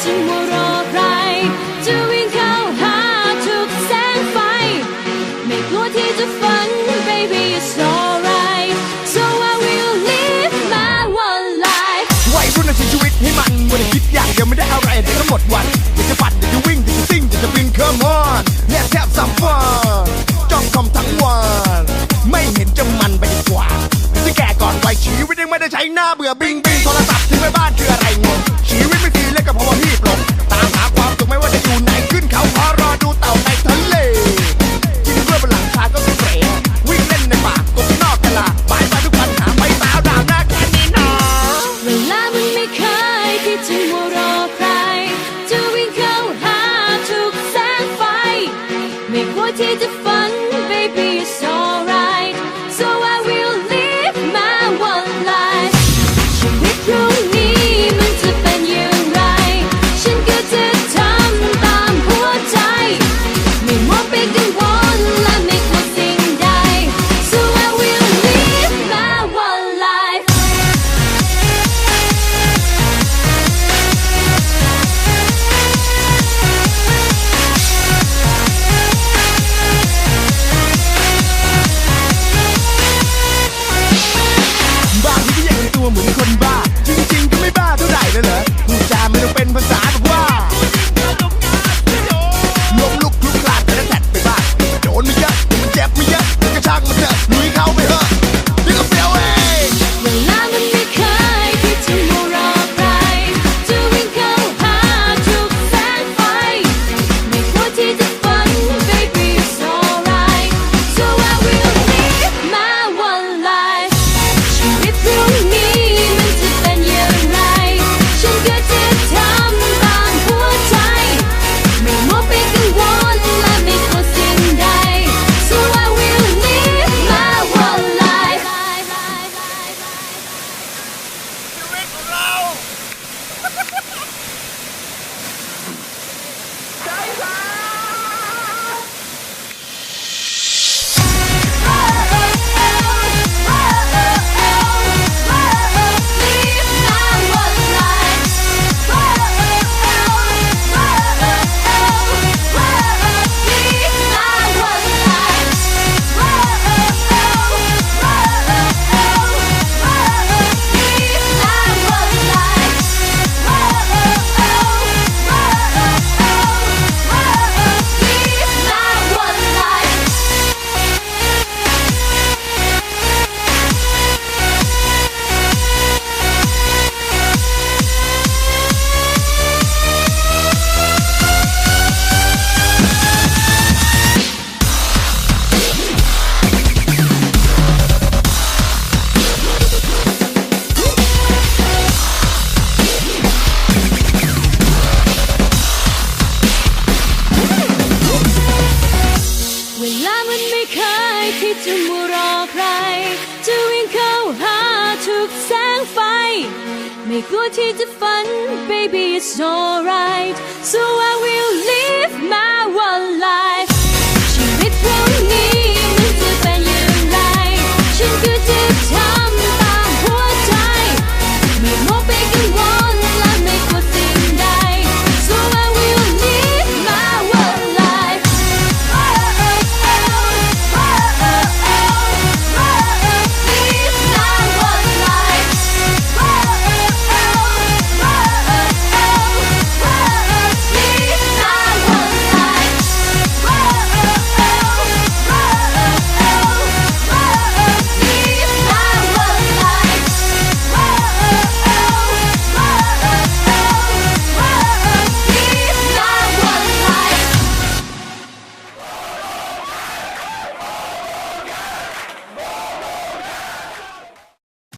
เคยรอใครจะวิ่งเข้าหาทุกแสงไฟ ไม่กลัวที่จะฝัน baby it's alright so I will live my one life วัยรุ่นใช้ชีวิตให้มันไม่ได้คิดอย่างเดียวไม่ได้อะไรเดี๋ยวก็หมดวันอยากจะฝันอยากจะวิ่งอยากจะซิ่งอยากจะบิน come on let's ไม่ คนบ้า จริงๆ ก็ไม่บ้าเท่าไหร่เลยเหรอพูดจาไม่ต้องเป็นภาษาแบบว่าล้มลุกคลุกคลานแต่ละแท็ดไปบ้างโดนไม่เยอะแต่มันเจ็บไม่เยอะมันก็ช่างมันเถอะลุยเข้าไปเถอะนี่ก็เฟี้ยวเองเวลามันไม่เคยที่จะมัวรอใครจะวิ่งเข้าหาทุกแสงไฟไม่กลัวที่จะฝัน baby it's alright so I will live my one life ชีวิตพรุ่งนี้ เคยที่จะมัวรอใคร จะวิ่งเข้าหาทุกแสงไฟ ไม่กลัวที่จะฝัน baby it's alright so